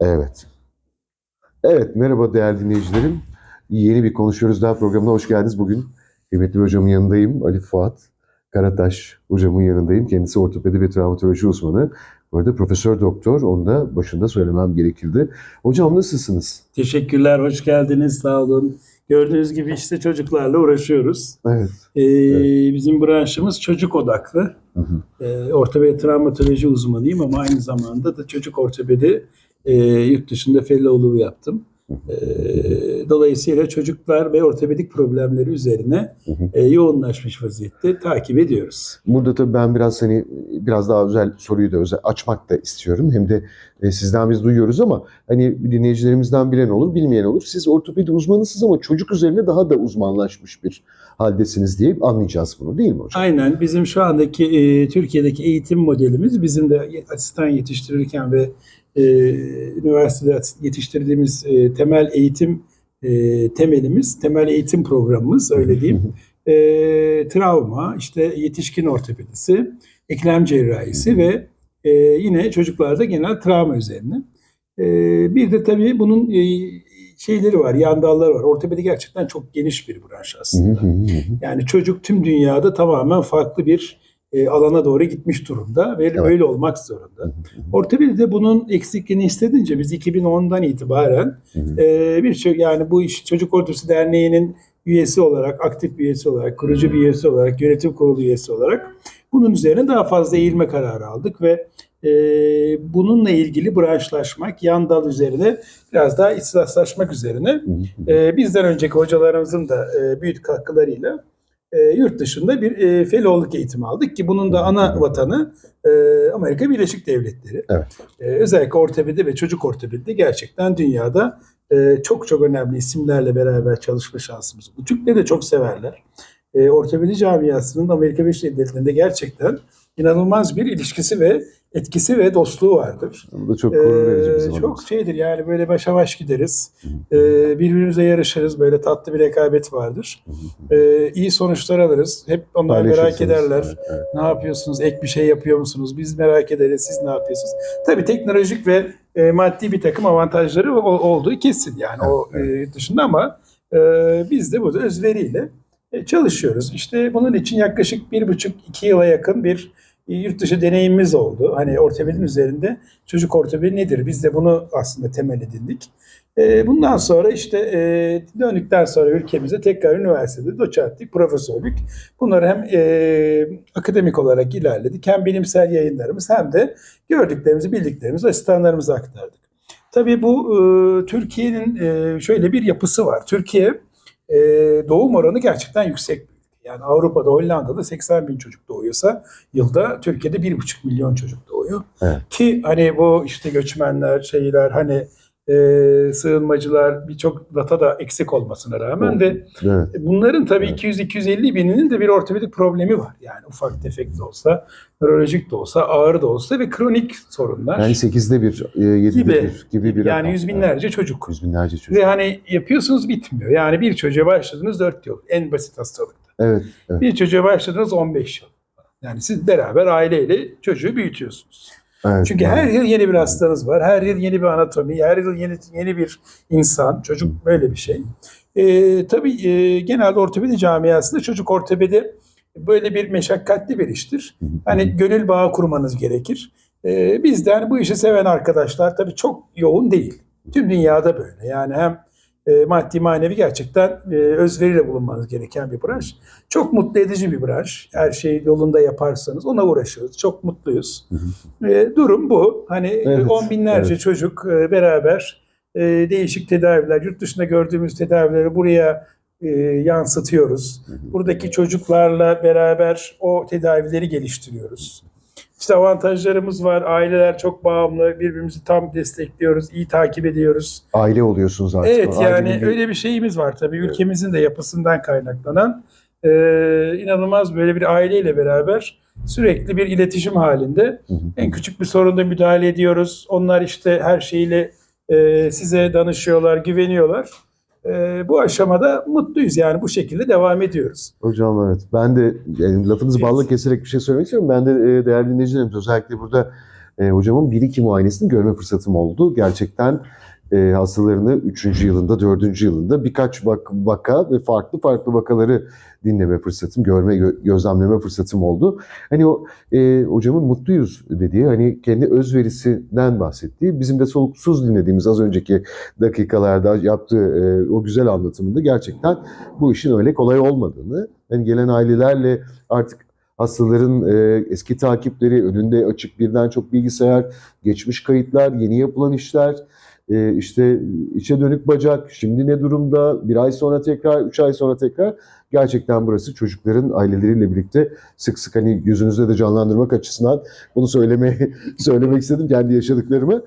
Evet. Evet, merhaba değerli dinleyicilerim. Yeni bir Konuşuyoruz Daha programına hoş geldiniz. Bugün kıymetli hocamın yanındayım. Ali Fuat Karataş hocamın yanındayım. Kendisi ortopedi ve travmatoloji uzmanı. Bu arada profesör doktor, onu da başında söylemem gerekirdi. Hocam nasılsınız? Teşekkürler, hoş geldiniz, sağ olun. Gördüğünüz gibi işte çocuklarla uğraşıyoruz. Evet. Ee, Bizim branşımız çocuk odaklı. Hı hı. Ee, ortopedi travmatoloji uzmanıyım ama aynı zamanda da çocuk ortopedi e, yurt dışında fellowluğu yaptım. Ee, dolayısıyla çocuklar ve ortopedik problemleri üzerine e, yoğunlaşmış vaziyette takip ediyoruz. Burada tabii ben biraz hani biraz daha özel soruyu da özel açmak da istiyorum. Hem de e, sizden biz duyuyoruz ama hani dinleyicilerimizden bilen olur, bilmeyen olur. Siz ortopedi uzmanısınız ama çocuk üzerine daha da uzmanlaşmış bir haldesiniz diye anlayacağız bunu değil mi hocam? Aynen bizim şu andaki e, Türkiye'deki eğitim modelimiz bizim de asistan yetiştirirken ve e, üniversitede yetiştirdiğimiz e, temel eğitim e, temelimiz, temel eğitim programımız öyle diyeyim. E, travma, işte yetişkin ortopedisi, eklem cerrahisi ve e, yine çocuklarda genel travma üzerine. E, bir de tabii bunun e, şeyleri var, yan dalları var. Ortopedi gerçekten çok geniş bir branş aslında. Yani çocuk tüm dünyada tamamen farklı bir e, alana doğru gitmiş durumda ve Evet. böyle olmak zorunda. Ortopedi de bunun eksikliğini istedince biz 2010'dan itibaren e, birçok yani bu iş Çocuk Ortopedisi Derneği'nin üyesi olarak, aktif bir üyesi olarak, kurucu bir üyesi olarak, yönetim kurulu üyesi olarak bunun üzerine daha fazla eğilme kararı aldık ve e, bununla ilgili branşlaşmak, yan dal üzerine biraz daha ihtisaslaşmak üzerine ee, bizden önceki hocalarımızın da e, büyük katkılarıyla e, yurt dışında bir e, fellowluk eğitimi aldık ki bunun da ana vatanı e, Amerika Birleşik Devletleri. Evet. E, özellikle ortopedi ve çocuk ortopedi gerçekten dünyada e, çok çok önemli isimlerle beraber çalışma şansımız. Bu Türkleri de çok severler. E, ortopedi camiasının Amerika Birleşik Devletleri'nde gerçekten inanılmaz bir ilişkisi ve etkisi ve dostluğu vardır. Bu da çok gurur verici Ee, bizim çok adımıza. şeydir yani böyle başa baş gideriz. Ee, birbirimize yarışırız. Böyle tatlı bir rekabet vardır. Ee, iyi sonuçlar alırız. Hep onlar merak ederler. Evet, evet. Ne yapıyorsunuz? Ek bir şey yapıyor musunuz? Biz merak ederiz. Siz ne yapıyorsunuz? Tabii teknolojik ve e, maddi bir takım avantajları o- olduğu kesin yani o e, dışında ama e, biz de burada özveriyle e, çalışıyoruz. İşte bunun için yaklaşık bir buçuk iki yıla yakın bir yurt dışı deneyimimiz oldu. Hani ortopedinin üzerinde çocuk ortopedi nedir? Biz de bunu aslında temel edindik. E, bundan sonra işte e, döndükten sonra ülkemize tekrar üniversitede doçentlik, profesörlük bunları hem e, akademik olarak ilerledik hem bilimsel yayınlarımız hem de gördüklerimizi, bildiklerimizi asistanlarımıza aktardık. Tabii bu e, Türkiye'nin e, şöyle bir yapısı var. Türkiye doğum oranı gerçekten yüksek. Yani Avrupa'da, Hollanda'da 80 bin çocuk doğuyorsa yılda Türkiye'de 1,5 milyon çocuk doğuyor. Evet. Ki hani bu işte göçmenler, şeyler hani e, sığınmacılar birçok data da eksik olmasına rağmen de Evet. bunların tabii Evet. 200-250 bininin de bir ortopedik problemi var. Yani ufak tefek de olsa, nörolojik de olsa, ağır da olsa ve kronik sorunlar. Yani sekizde bir, e, yedide Gibi. bir gibi bir yani rakam. yüz binlerce çocuk. Evet. Yüz binlerce çocuk. Ve hani yapıyorsunuz bitmiyor. Yani bir çocuğa başladınız 4 yıl. En basit hastalıkta. Evet. evet. Bir çocuğa başladınız 15 yıl. Yani siz beraber aileyle çocuğu büyütüyorsunuz. evet. Çünkü her yıl yeni bir hastanız var. Her yıl yeni bir anatomi, her yıl yeni yeni bir insan. Çocuk böyle bir şey. Ee, tabii e, genelde ortopedi camiasında çocuk ortopedi böyle bir meşakkatli bir iştir. Hani gönül bağı kurmanız gerekir. Ee, biz de hani bu işi seven arkadaşlar tabii çok yoğun değil. Tüm dünyada böyle. Yani hem e, maddi manevi gerçekten e, özveriyle bulunmanız gereken bir branş. Çok mutlu edici bir branş. Her şeyi yolunda yaparsanız ona uğraşıyoruz. Çok mutluyuz. E, durum bu. Hani e, Evet, on binlerce evet. çocuk e, beraber e, değişik tedaviler, yurt dışında gördüğümüz tedavileri buraya e, yansıtıyoruz. Buradaki çocuklarla beraber o tedavileri geliştiriyoruz. İşte avantajlarımız var. Aileler çok bağımlı. Birbirimizi tam destekliyoruz. iyi takip ediyoruz. Aile oluyorsunuz artık. Evet O yani ailenin öyle bir şeyimiz var tabii. Ülkemizin de yapısından kaynaklanan e, inanılmaz böyle bir aileyle beraber sürekli bir iletişim halinde. Hı hı. En küçük bir sorunda müdahale ediyoruz. Onlar işte her şeyle e, size danışıyorlar, güveniyorlar. E, bu aşamada mutluyuz yani bu şekilde devam ediyoruz. Hocam evet. Ben de yani lafınızı Evet. balla keserek bir şey söylemek istiyorum. Ben de e, değerli dinleyicilerimiz özellikle burada e, hocamın bir iki muayenesini görme fırsatım oldu. Gerçekten e, hastalarını 3. yılında, 4. yılında birkaç vak- vaka ve farklı farklı vakaları dinleme fırsatım, görme, gö- gözlemleme fırsatım oldu. Hani o e, hocamın mutluyuz dediği, hani kendi özverisinden bahsettiği, bizim de soluksuz dinlediğimiz az önceki dakikalarda yaptığı e, o güzel anlatımında gerçekten bu işin öyle kolay olmadığını, hani gelen ailelerle artık hastaların e, eski takipleri, önünde açık birden çok bilgisayar, geçmiş kayıtlar, yeni yapılan işler, e, işte içe dönük bacak, şimdi ne durumda, bir ay sonra tekrar, üç ay sonra tekrar. Gerçekten burası çocukların aileleriyle birlikte sık sık hani yüzünüzde de canlandırmak açısından bunu söylemeye söylemek istedim kendi yaşadıklarımı.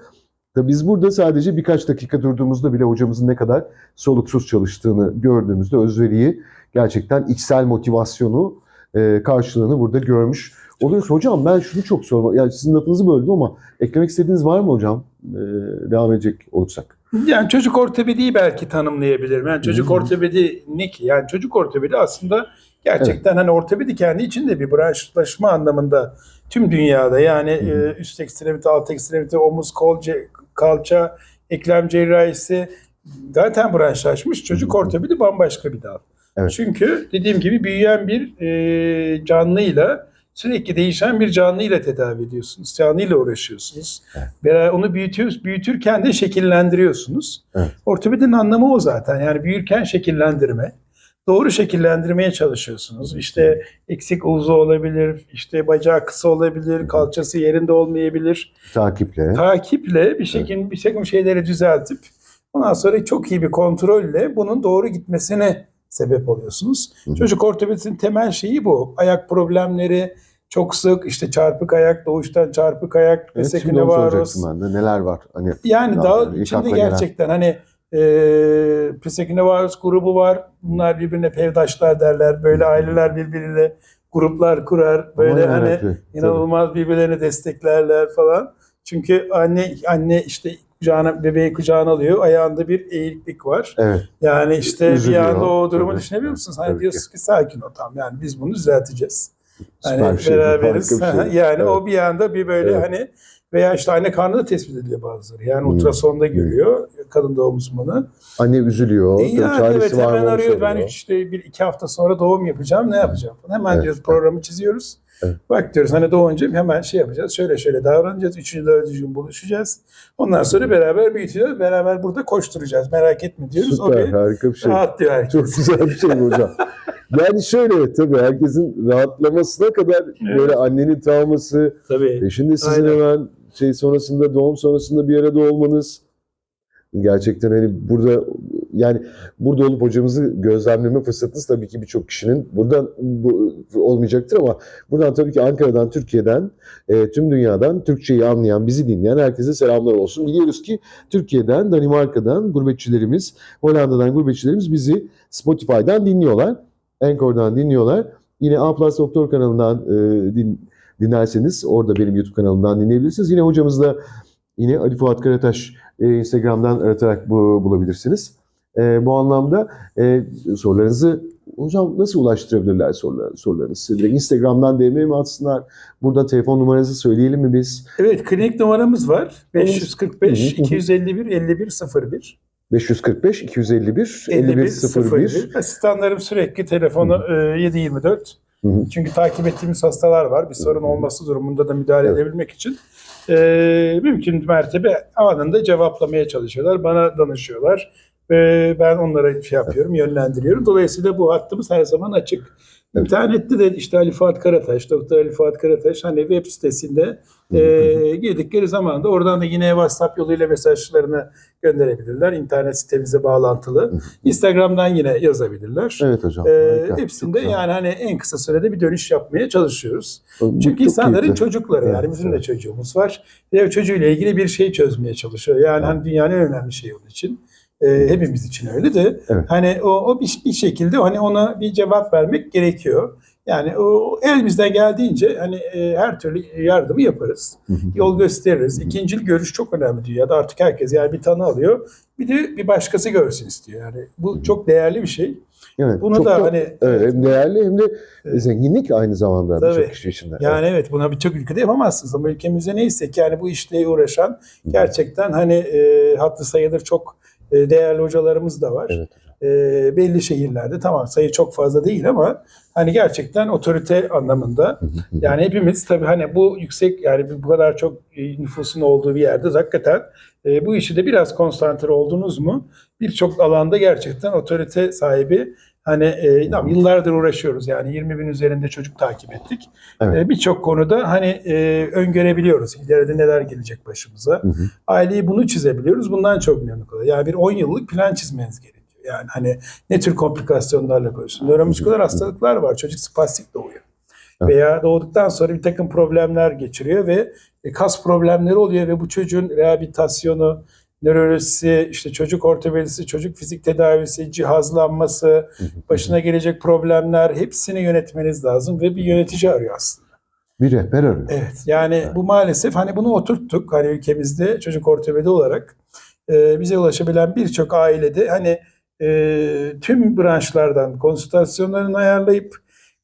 Tabii biz burada sadece birkaç dakika durduğumuzda bile hocamızın ne kadar soluksuz çalıştığını gördüğümüzde özveriyi gerçekten içsel motivasyonu e, karşılığını burada görmüş oluyoruz. Hocam ben şunu çok sormak, yani sizin lafınızı böldüm ama eklemek istediğiniz var mı hocam? E, devam edecek olursak. Yani çocuk ortopediyi belki tanımlayabilirim. Yani çocuk Hı. ortopedi ne ki? Yani çocuk ortopedi aslında gerçekten hani ortopedi kendi içinde bir branşlaşma anlamında tüm dünyada yani Hı hı. e, üst ekstremite, alt ekstremite, omuz, kol, ce- kalça, eklem cerrahisi zaten branşlaşmış. Çocuk ortopedi bambaşka bir dal. Evet. Çünkü dediğim gibi büyüyen bir e, canlıyla sürekli değişen bir canlıyla tedavi ediyorsunuz. Canlıyla uğraşıyorsunuz. Evet. Ve onu büyütüyoruz, büyütürken de şekillendiriyorsunuz. Evet. Ortopedinin anlamı o zaten. Yani büyürken şekillendirme. Doğru şekillendirmeye çalışıyorsunuz. İşte eksik uzu olabilir, işte bacağı kısa olabilir, kalçası yerinde olmayabilir. Takiple. Takiple bir şekilde bir takım şeyleri düzeltip ondan sonra çok iyi bir kontrolle bunun doğru gitmesine sebep oluyorsunuz. Hı hı. Çocuk ortopedisinin temel şeyi bu. Ayak problemleri çok sık işte çarpık ayak, doğuştan çarpık ayak, Evet, varos. soracaktım ben de. Neler var? Hani Yani Ya, daha ilk içinde akla gelen. gerçekten hani e, Pisekinovarus grubu var. Bunlar birbirine pevdaşlar derler. Böyle aileler birbiriyle gruplar kurar. Böyle aman hani yarabbim, tabii. inanılmaz birbirlerini desteklerler falan. Çünkü anne anne işte kucağına bebeği kucağına alıyor. Ayağında bir eğiklik var. Evet. Yani işte Üzülüyor, bir anda o durumu tabii. düşünebiliyor musunuz? Hani Tabii ki. diyorsunuz ki sakin ol tamam yani biz bunu düzelteceğiz. Hani şey. beraberiz. şey. yani Evet. o bir anda bir böyle Evet. hani veya işte anne karnı da tespit ediliyor bazıları. Yani Hmm. ultrasonda görüyor kadın doğum uzmanı. Anne üzülüyor. E yani evet hemen arıyor. Ben işte bir iki hafta sonra doğum yapacağım. Ne yapacağım? Hemen Evet, diyoruz programı çiziyoruz. Evet. Bak diyoruz hani doğunca hemen şey yapacağız. Şöyle şöyle davranacağız. Üçüncü dördüncü gün buluşacağız. Ondan sonra beraber büyüteceğiz. Beraber burada koşturacağız. Merak etme diyoruz. Süper, bir harika bir şey. rahatlıyor herkes. Çok güzel bir şey hocam. Yani şöyle tabii herkesin rahatlamasına kadar böyle annenin travması, Tabii. peşinde sizin Aynen. hemen şey sonrasında doğum sonrasında bir arada olmanız gerçekten hani burada yani burada olup hocamızı gözlemleme fırsatınız tabii ki birçok kişinin buradan bu, olmayacaktır ama buradan tabii ki Ankara'dan, Türkiye'den, e, tüm dünyadan Türkçeyi anlayan, bizi dinleyen herkese selamlar olsun. Biliyoruz ki Türkiye'den, Danimarka'dan gurbetçilerimiz, Hollanda'dan gurbetçilerimiz bizi Spotify'dan dinliyorlar. Anchor'dan dinliyorlar. Yine A Plus Doktor kanalından e, din, dinlerseniz orada benim YouTube kanalımdan dinleyebilirsiniz. Yine hocamız da yine Ali Fuat Karataş e, Instagram'dan aratarak bu, bulabilirsiniz. E, bu anlamda e, sorularınızı hocam nasıl ulaştırabilirler sorular, sorularınızı? Direkt Instagram'dan DM mi atsınlar? Burada telefon numaranızı söyleyelim mi biz? Evet klinik numaramız var. 545 Hı hı. 251 51 01. 545 251 51 51 01. 01. Asistanlarım sürekli telefonu e, 724. Hı hı. Çünkü takip ettiğimiz hastalar var. Bir sorun olması durumunda da müdahale Evet. edebilmek için e, mümkün mertebe anında cevaplamaya çalışıyorlar. Bana danışıyorlar. E, ben onlara şey yapıyorum, yönlendiriyorum. Dolayısıyla bu hattımız her zaman açık. İnternette de işte Ali Fuat Karataş, Doktor Ali Fuat Karataş hani web sitesinde e, girdikleri zaman da oradan da yine WhatsApp yoluyla mesajlarını gönderebilirler. İnternet sitemize bağlantılı. Instagram'dan yine yazabilirler. Evet hocam. Harika. hepsinde Çok yani hani en kısa sürede bir dönüş yapmaya çalışıyoruz. Bu Çünkü insanların keyifli. çocukları yani Evet, bizim de çocuğumuz var. Ve çocuğuyla ilgili bir şey çözmeye çalışıyor. Yani Evet. hani dünyanın en önemli şeyi onun için. Ee, hepimiz için öyle de Evet. hani o, o bir, bir şekilde hani ona bir cevap vermek gerekiyor. Yani o elimizden geldiğince hani e, her türlü yardımı yaparız. Yol gösteririz. İkincil görüş çok önemli diyor. Ya da artık herkes yani bir tanı alıyor. Bir de bir başkası görsün istiyor. Yani bu çok değerli bir şey. Evet, Bunu çok da hani evet, hem değerli hem de Evet. zenginlik aynı zamanda Tabii. birçok kişi için. Yani evet buna birçok ülkede yapamazsınız ama ülkemizde neyse ki yani bu işle uğraşan gerçekten hani e, hatlı sayılır çok e, değerli hocalarımız da var. Evet. E, belli şehirlerde tamam sayı çok fazla değil ama hani gerçekten otorite anlamında yani hepimiz tabii hani bu yüksek yani bu kadar çok e, nüfusun olduğu bir yerde hakikaten e, bu işi de biraz konsantre oldunuz mu birçok alanda gerçekten otorite sahibi hani e, tamam, yıllardır uğraşıyoruz yani 20 bin üzerinde çocuk takip ettik. Evet. E, Birçok konuda hani e, öngörebiliyoruz ileride neler gelecek başımıza. Hı hı. Aileyi bunu çizebiliyoruz. Bundan çok memnun kalıyoruz. Yani bir 10 yıllık plan çizmeniz gerekiyor. Yani hani ne tür komplikasyonlarla koyuyorsun. Nöromusküler hastalıklar var. Çocuk spastik doğuyor. Evet. Veya doğduktan sonra bir takım problemler geçiriyor ve e, kas problemleri oluyor ve bu çocuğun rehabilitasyonu, nörolojisi, işte çocuk ortopedisi, çocuk fizik tedavisi, cihazlanması, başına gelecek problemler hepsini yönetmeniz lazım ve bir yönetici arıyor aslında. Bir rehber arıyor. Evet yani bu maalesef hani bunu oturttuk hani ülkemizde çocuk ortopedi olarak e, bize ulaşabilen birçok ailede hani e, tüm branşlardan konsültasyonlarını ayarlayıp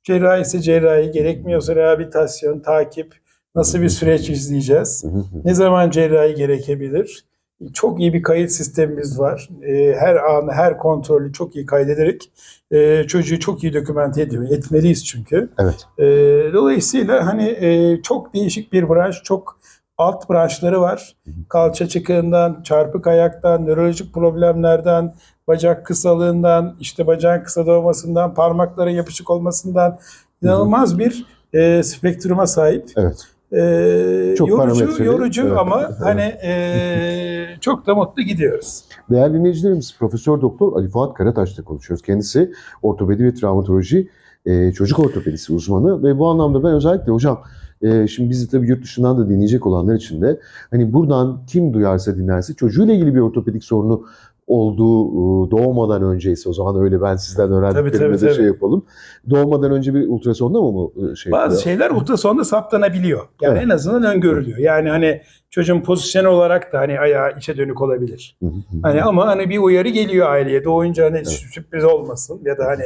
cerrahi ise cerrahi gerekmiyorsa rehabilitasyon, takip nasıl bir süreç izleyeceğiz? Ne zaman cerrahi gerekebilir? Çok iyi bir kayıt sistemimiz var. Ee, Her anı, her kontrolü çok iyi kaydederek e, çocuğu çok iyi dokümente ediyor. Etmeliyiz çünkü. Evet. Ee, Dolayısıyla hani e, çok değişik bir branş, çok alt branşları var. Kalça çıkığından, çarpık ayaktan, nörolojik problemlerden, bacak kısalığından, işte bacağın kısa doğmasından, parmakların yapışık olmasından inanılmaz bir e, spektruma sahip. Evet. Ee, Çok yorucu, yorucu evet. ama Evet. hani e, çok da mutlu gidiyoruz. Değerli dinleyicilerimiz Profesör Doktor Ali Fuat Karataş'la konuşuyoruz. Kendisi ortopedi ve travmatoloji e, çocuk ortopedisi uzmanı ve bu anlamda ben özellikle hocam e, şimdi bizi tabii yurt dışından da dinleyecek olanlar için de hani buradan kim duyarsa dinlerse çocuğuyla ilgili bir ortopedik sorunu olduğu e, doğmadan önceyse o zaman öyle ben sizden öğrendiklerimle Tabii, de şey yapalım. Doğmadan önce bir ultrasonda mı mu e, şey Bazı yapıyor? şeyler ultrasonda saptanabiliyor. Yani Evet. en azından öngörülüyor. Yani hani çocuğun pozisyonu olarak da hani ayağı içe dönük olabilir. Hani ama hani bir uyarı geliyor aileye. Doğunca hani sürpriz olmasın ya da hani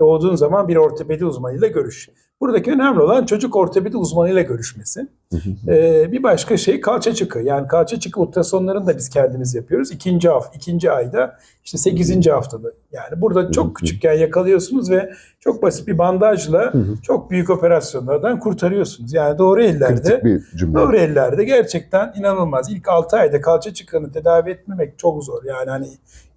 doğduğun zaman bir ortopedi uzmanıyla görüş. Buradaki önemli olan çocuk ortopedi uzmanıyla görüşmesi. Ee, bir başka şey kalça çıkı. Yani kalça çıkı ultrasonlarını da biz kendimiz yapıyoruz. İkinci hafta, ikinci ayda işte sekizinci haftada. Yani burada çok küçükken yakalıyorsunuz ve çok basit bir bandajla Hı hı. çok büyük operasyonlardan kurtarıyorsunuz. Yani doğru ellerde. Doğru ellerde gerçekten inanılmaz. İlk 6 ayda kalça çıkanı tedavi etmemek çok zor. Yani hani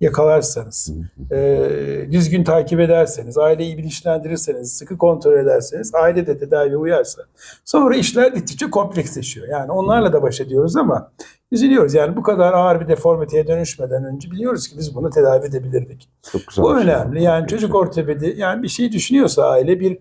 yakalarsanız, e, düzgün takip ederseniz, aileyi bilinçlendirirseniz, sıkı kontrol ederseniz, aile de tedaviye uyarsa. Sonra işler gittikçe kompleksleşiyor. Yani onlarla da baş ediyoruz ama üzülüyoruz. Yani bu kadar ağır bir deformiteye dönüşmeden önce biliyoruz ki biz bunu tedavi edebilirdik. Çok güzel. Bu şey. önemli. Yani çocuk ortopedi yani bir şey düşünüyorsa aile bir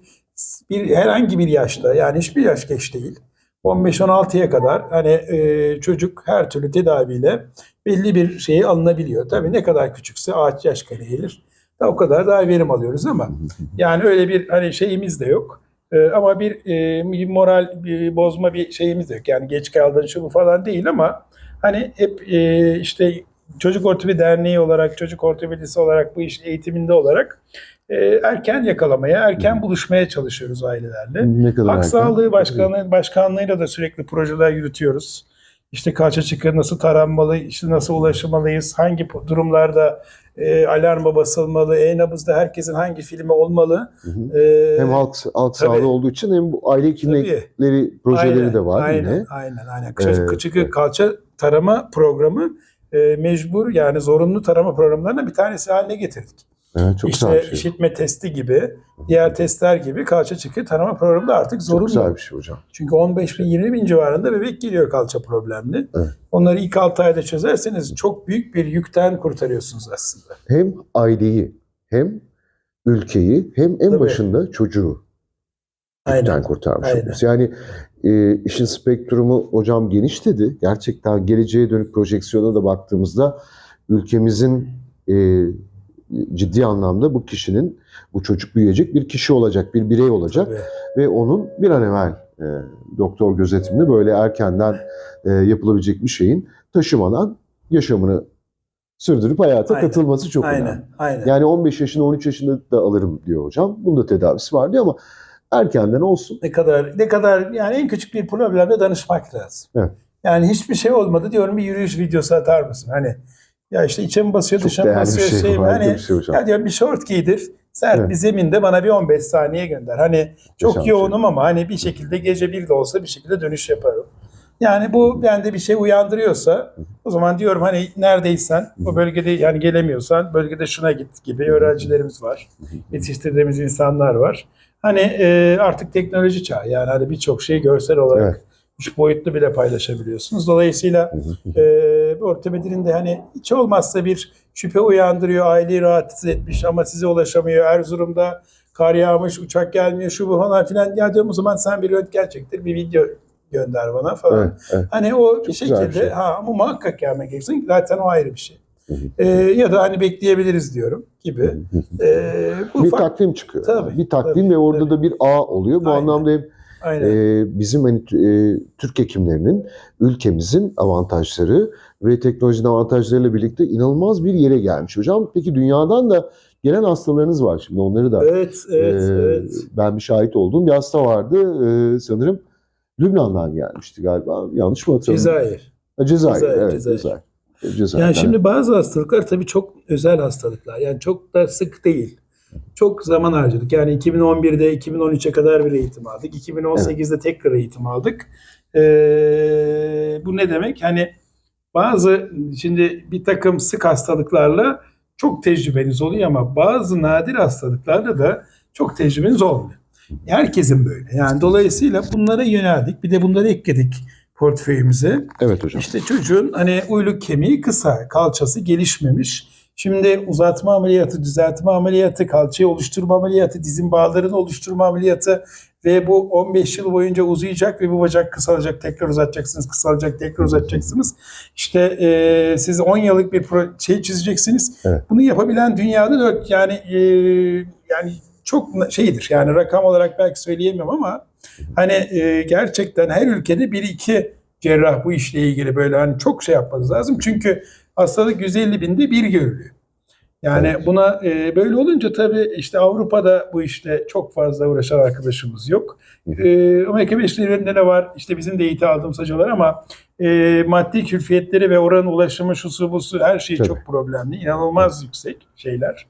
bir herhangi bir yaşta yani hiçbir yaş geç değil. 15-16'ya kadar hani e, çocuk her türlü tedaviyle belli bir şeyi alınabiliyor. Tabii ne kadar küçükse ağaç yaş gelir. Da o kadar daha verim alıyoruz ama yani öyle bir hani şeyimiz de yok. E, ama bir, e, bir moral bir bozma bir şeyimiz yok. Yani geç kaldın şu bu falan değil ama hani hep e, işte Çocuk Ortopedi Derneği olarak, çocuk ortopedisi olarak bu işin eğitiminde olarak e, erken yakalamaya, erken buluşmaya çalışıyoruz ailelerle. Ne kadar Hak? Sağlığı Başkanlığı, Başkanlığı'yla da sürekli projeler yürütüyoruz. İşte kalça çıkı nasıl taranmalı, işte nasıl ulaşmalıyız, hangi durumlarda e, alarma basılmalı, e-nabızda herkesin hangi filmi olmalı. Hı hı. E, Hem halk, halk tabii. sağlığı olduğu için hem bu aile hekimlikleri projeleri aynen, de var aynen, yine. Aynen, aynen. Kalça, Ee, çıkı kalça tarama programı e, mecbur yani zorunlu tarama programlarından bir tanesi haline getirdik. Evet, çok işte güzel bir şey. işitme testi gibi, diğer testler gibi kalça çıkı tarama programı da artık Çok zorunlu. güzel bir şey hocam. Çünkü 15 bin 20 bin civarında bebek geliyor kalça problemli. Evet. Onları ilk 6 ayda çözerseniz çok büyük bir yükten kurtarıyorsunuz aslında. Hem aileyi hem ülkeyi hem en Tabii. başında çocuğu yükten Aynen. kurtarmış Aynen. oluyoruz. Yani e, işin spektrumu hocam geniş dedi. Gerçekten geleceğe dönük projeksiyona da baktığımızda ülkemizin e, ciddi anlamda bu kişinin, bu çocuk büyüyecek bir kişi olacak, bir birey olacak Tabii. ve onun bir an evvel e, doktor gözetiminde böyle erkenden e, yapılabilecek bir şeyin taşımadan yaşamını sürdürüp hayata Aynen. katılması çok önemli. Aynen, aynen. Yani 15 yaşında 13 yaşında da alırım diyor hocam. Bunda tedavisi var diyor ama erkenden olsun. ne kadar ne kadar yani en küçük bir problemde danışmak lazım. Evet. Yani hiçbir şey olmadı diyorum bir yürüyüş videosu atar mısın? Hani ya işte içe mi basıyor dışa mı basıyor şey, şey, mi? Hani bir şey hocam. ya bir şort giydir. Sert Evet. bir zeminde bana bir 15 saniye gönder. Hani çok Muhteşem bir şey. yoğunum ama hani bir şekilde gece bir de olsa bir şekilde dönüş yaparım. Yani bu bende bir şey uyandırıyorsa o zaman diyorum hani neredeysen o bölgede yani gelemiyorsan bölgede şuna git gibi öğrencilerimiz var. Yetiştirdiğimiz insanlar var. Hani e, artık teknoloji çağı yani hani birçok şey görsel olarak Evet. Üç boyutlu bile paylaşabiliyorsunuz. Dolayısıyla e, bu ortopedinin de hani hiç olmazsa bir şüphe uyandırıyor, aileyi rahatsız etmiş ama size ulaşamıyor. Erzurum'da kar yağmış, uçak gelmiyor, şu bu falan filan. Ya diyorum o zaman sen bir röntgen çektir, bir video gönder bana falan. Evet, evet. Hani o bir bir şekilde şey. ha ama muhakkak gelmek gereksin. Zaten o ayrı bir şey. Ee, ya da hani bekleyebiliriz diyorum gibi. Ee, bu bir ufak- takvim çıkıyor. Tabii, bir takvim tabii, ve orada tabii. da bir ağ oluyor. Bu Aynen. anlamda hem Aynen. e, bizim hani e, Türk hekimlerinin ülkemizin avantajları ve teknolojinin avantajlarıyla birlikte inanılmaz bir yere gelmiş hocam. Peki dünyadan da gelen hastalarınız var şimdi onları da evet, evet, e, evet. ben bir şahit olduğum bir hasta vardı e, sanırım Lübnan'dan gelmişti galiba yanlış mı hatırlıyorum? Cezayir. Ha, Cezayir, Cezayir, evet Cezayir. Cezayir. Cezayir. Yani şimdi bazı hastalıklar tabii çok özel hastalıklar. Yani çok da sık değil. Çok zaman harcadık. Yani 2011'de 2013'e kadar bir eğitim aldık. 2018'de tekrar eğitim aldık. Ee, bu ne demek? Hani bazı şimdi bir takım sık hastalıklarla çok tecrübeniz oluyor ama bazı nadir hastalıklarla da çok tecrübeniz olmuyor. Herkesin böyle. Yani dolayısıyla bunlara yöneldik. Bir de bunları ekledik portföyümüze. Evet hocam. İşte çocuğun hani uyluk kemiği kısa, kalçası gelişmemiş. Şimdi uzatma ameliyatı, düzeltme ameliyatı, kalçayı oluşturma ameliyatı, dizin bağlarını oluşturma ameliyatı ve bu 15 yıl boyunca uzayacak ve bu bacak kısalacak, tekrar uzatacaksınız, kısalacak, tekrar uzatacaksınız. İşte eee, siz 10 yıllık bir şey çizeceksiniz. Evet. Bunu yapabilen dünyada dört yani eee, yani çok şeydir. Yani rakam olarak belki söyleyemiyorum ama hani eee, gerçekten her ülkede bir iki cerrah bu işle ilgili böyle hani çok şey yapmanız lazım. Çünkü hastalık 150 binde bir görülüyor. Yani Evet. buna e, böyle olunca tabii işte Avrupa'da bu işte çok fazla uğraşan arkadaşımız yok. E, Amerika Birleşik Devletleri'nde de var. İşte bizim de eğitim aldığımız hocalar ama e, maddi külfiyetleri ve oranın ulaşımı, şusu busu her şey Tabii. çok problemli. İnanılmaz yüksek şeyler.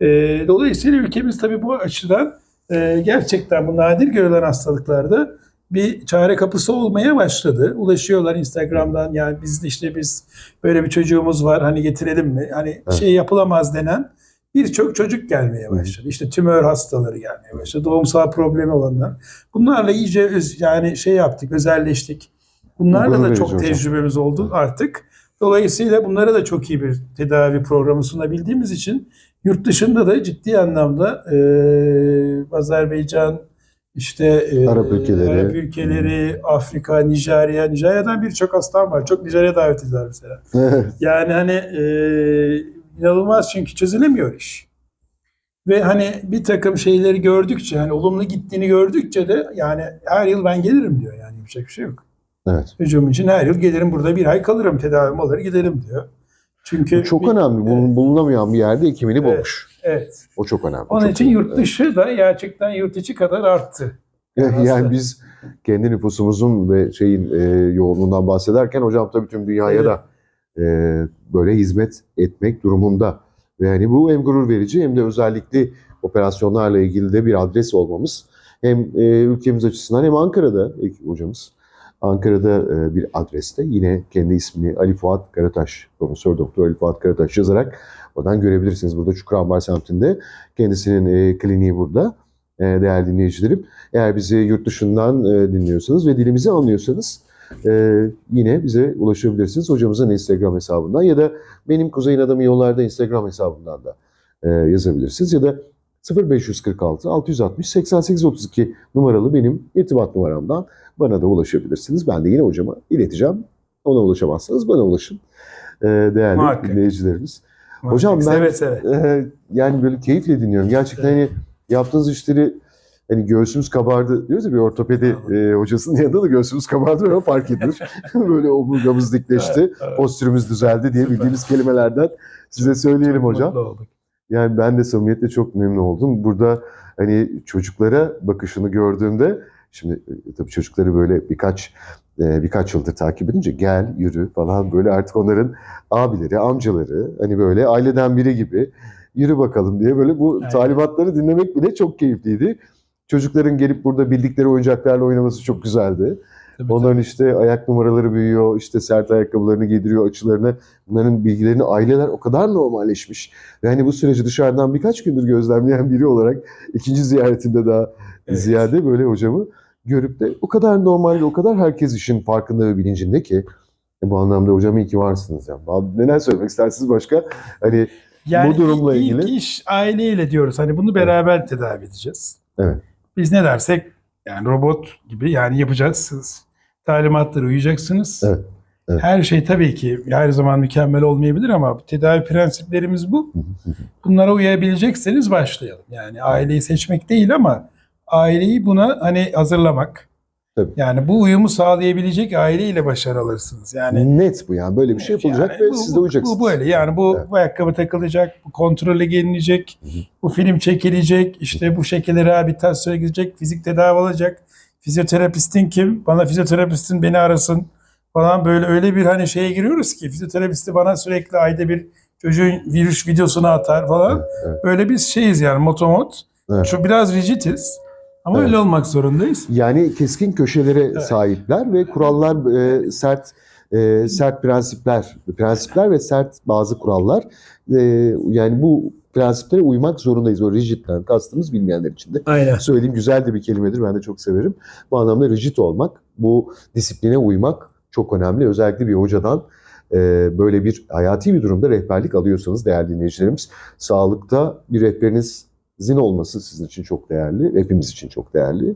E, dolayısıyla ülkemiz tabii bu açıdan e, gerçekten bu nadir görülen hastalıklarda bir çare kapısı olmaya başladı. Ulaşıyorlar Instagram'dan yani biz işte biz böyle bir çocuğumuz var hani getirelim mi? Hani Evet. şey yapılamaz denen birçok çocuk gelmeye başladı. İşte tümör hastaları gelmeye başladı. Doğumsal problemi olanlar. Bunlarla iyice öz, yani şey yaptık, özelleştik. Bunlarla Gurur da çok hocam. tecrübemiz oldu artık. Dolayısıyla bunlara da çok iyi bir tedavi programı sunabildiğimiz için yurt dışında da ciddi anlamda e, Azerbaycan, işte e, Arap ülkeleri. Arap ülkeleri, Afrika, Nijerya. Nijerya'dan birçok hastam var. Çok Nijerya davet ediyorlar mesela. Yani hani e, inanılmaz çünkü çözülemiyor iş. Ve hani bir takım şeyleri gördükçe, hani olumlu gittiğini gördükçe de yani her yıl ben gelirim diyor yani yapacak bir şey yok. evet. Çocuğum için her yıl gelirim burada bir ay kalırım tedavimi alır giderim diyor. Çünkü çok bir- önemli. Bulun- Bulunamayan bir yerde ekimini Evet. bulmuş. Evet. O çok önemli. Onun Çok için önemli. yurt dışı da gerçekten yurt içi kadar arttı. Yani Yani biz kendi nüfusumuzun ve şeyin e, yoğunluğundan bahsederken hocam tabii tüm dünyaya Evet. da e, böyle hizmet etmek durumunda. Ve hani bu hem gurur verici hem de özellikle operasyonlarla ilgili de bir adres olmamız. Hem e, ülkemiz açısından hem Ankara'da hocamız Ankara'da e, bir adreste yine kendi ismini Ali Fuat Karataş, Profesör Doktor Ali Fuat Karataş yazarak oradan görebilirsiniz. Burada Çukurambar semtinde kendisinin e, kliniği burada e, değerli dinleyicilerim. Eğer bizi yurt dışından dinliyorsanız ve dilimizi anlıyorsanız yine bize ulaşabilirsiniz. Hocamızın Instagram hesabından ya da benim Kuzey'in Adamı Yollarda Instagram hesabından da yazabilirsiniz. Ya da 0546 660 88 32 numaralı benim irtibat numaramdan bana da ulaşabilirsiniz. Ben de yine hocama ileteceğim. Ona ulaşamazsanız bana ulaşın. E, değerli Muhakkak. dinleyicilerimiz. Hocam ben- Seve seve. Ee, yani böyle keyifle dinliyorum. Gerçekten hani yaptığınız işleri hani göğsümüz kabardı diyoruz ya bir ortopedi e, hocasının yanında da göğsümüz kabardı ama fark edilir. böyle omurgamız dikleşti, Evet, evet. postürümüz düzeldi diye Süper. bildiğimiz kelimelerden size söyleyelim Çok hocam. mutlu olduk. Yani ben de samimiyetle çok memnun oldum. Burada hani çocuklara bakışını gördüğümde şimdi e, tabii çocukları böyle birkaç e, birkaç yıldır takip edince gel yürü falan böyle artık onların abileri, amcaları hani böyle aileden biri gibi yürü bakalım diye böyle bu Aynen. talimatları dinlemek bile çok keyifliydi. Çocukların gelip burada bildikleri oyuncaklarla oynaması çok güzeldi. Tabii, Onların işte ayak numaraları büyüyor, işte sert ayakkabılarını giydiriyor, açılarını. Bunların bilgilerini aileler o kadar normalleşmiş. Ve hani bu süreci dışarıdan birkaç gündür gözlemleyen biri olarak ikinci ziyaretimde daha Evet. ziyade böyle hocamı görüp de o kadar normal ve o kadar herkes işin farkında ve bilincinde ki e, bu anlamda hocam iyi ki varsınız. Yani. Neler söylemek istersiniz başka? Hani Yani Bu durumla ilk ilgili- iş aileyle diyoruz. Hani bunu beraber tedavi edeceğiz. Evet. Biz ne dersek yani robot gibi yani yapacaksınız. Talimatlara uyacaksınız. Evet, evet. Her şey tabii ki her zaman mükemmel olmayabilir ama tedavi prensiplerimiz bu. Bunlara uyabilecekseniz başlayalım. Yani aileyi seçmek değil ama aileyi buna hani hazırlamak. Tabii. Yani bu uyumu sağlayabilecek aileyle başarı alırsınız. Yani net bu yani böyle bir şey yapılacak yani ve bu- siz de uyacaksınız. Bu böyle yani bu, Evet. bu ayakkabı takılacak, bu kontrole gelinecek, Hı hı. bu film çekilecek, işte bu şekilde rehabilitasyona gidecek, fizik tedavi alacak. Fizyoterapistin kim? Bana fizyoterapistin beni arasın falan böyle öyle bir hani şeye giriyoruz ki fizyoterapisti bana sürekli ayda bir çocuğun virüs videosunu atar falan. Evet, evet. Böyle biz şeyiz yani motomot. Evet. Şu biraz rigidiz ama Evet. öyle olmak zorundayız. Yani keskin köşelere Evet. sahipler ve kurallar e, sert e, sert prensipler, prensipler ve sert bazı kurallar. E, yani bu prensiplere uymak zorundayız. O rigidden kastımız bilmeyenler için de. Aynen. Söyleyeyim güzel de bir kelimedir. Ben de çok severim. Bu anlamda rigid olmak, bu disipline uymak çok önemli. Özellikle bir hocadan e, böyle bir hayati bir durumda rehberlik alıyorsanız değerli dinleyicilerimiz, sağlıkta bir rehberinizin olması sizin için çok değerli, hepimiz için çok değerli.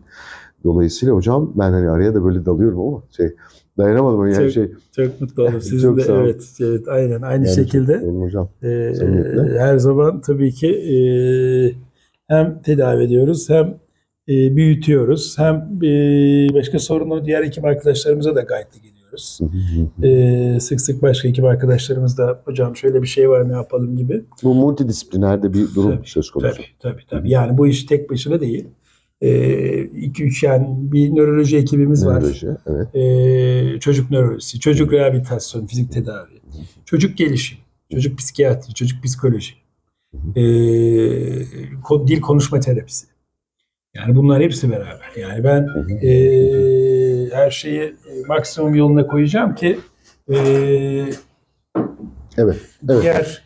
Dolayısıyla hocam ben hani araya da böyle dalıyorum ama şey dayanamadım yani Çok- şey. Çok mutlu oldum. Sizin Çok de evet, evet aynen aynı yani şekilde. çok hocam. Samimiyetle. her zaman tabii ki e, hem tedavi ediyoruz hem e, büyütüyoruz hem e, başka sorunları diğer ekip arkadaşlarımıza da gayetli gidiyoruz. Hı hı hı. E, sık sık başka ekip arkadaşlarımız da hocam şöyle bir şey var ne yapalım gibi. Bu multidisipliner de bir durum Tabii, söz konusu. Tabii tabii tabii. Yani bu iş tek başına değil. 2-3 yani bir nöroloji ekibimiz var. Nöroloji, evet. Ee, çocuk nörolojisi, çocuk rehabilitasyon, fizik tedavi, çocuk gelişim, çocuk psikiyatri, çocuk psikoloji, ee, dil konuşma terapisi. Yani bunlar hepsi beraber. Yani ben ee, her şeyi e, maksimum yoluna koyacağım ki ee, Evet, evet. diğer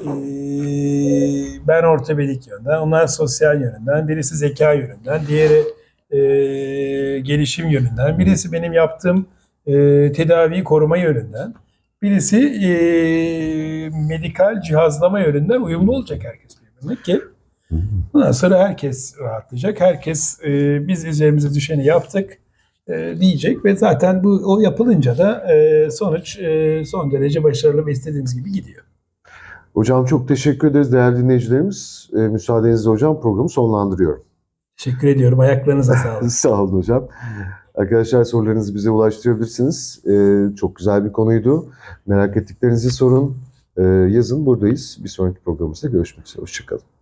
ee, ben ortopedik yönden, onlar sosyal yönünden, birisi zeka yönünden, diğeri ee, gelişim yönünden, birisi benim yaptığım ee, tedaviyi koruma yönünden, birisi ee, medikal cihazlama yönden uyumlu olacak herkes birbirine ki. Ondan sonra herkes rahatlayacak. Herkes e, biz üzerimize düşeni yaptık e, diyecek ve zaten bu o yapılınca da e, sonuç e, son derece başarılı ve istediğimiz gibi gidiyor. Hocam çok teşekkür ederiz değerli dinleyicilerimiz. E, müsaadenizle hocam programı sonlandırıyorum. Teşekkür ediyorum. Ayaklarınıza sağlık. Sağ olun hocam. Arkadaşlar sorularınızı bize ulaştırabilirsiniz. E, çok güzel bir konuydu. Merak ettiklerinizi sorun, e, yazın buradayız. Bir sonraki programımızda görüşmek üzere. Hoşçakalın.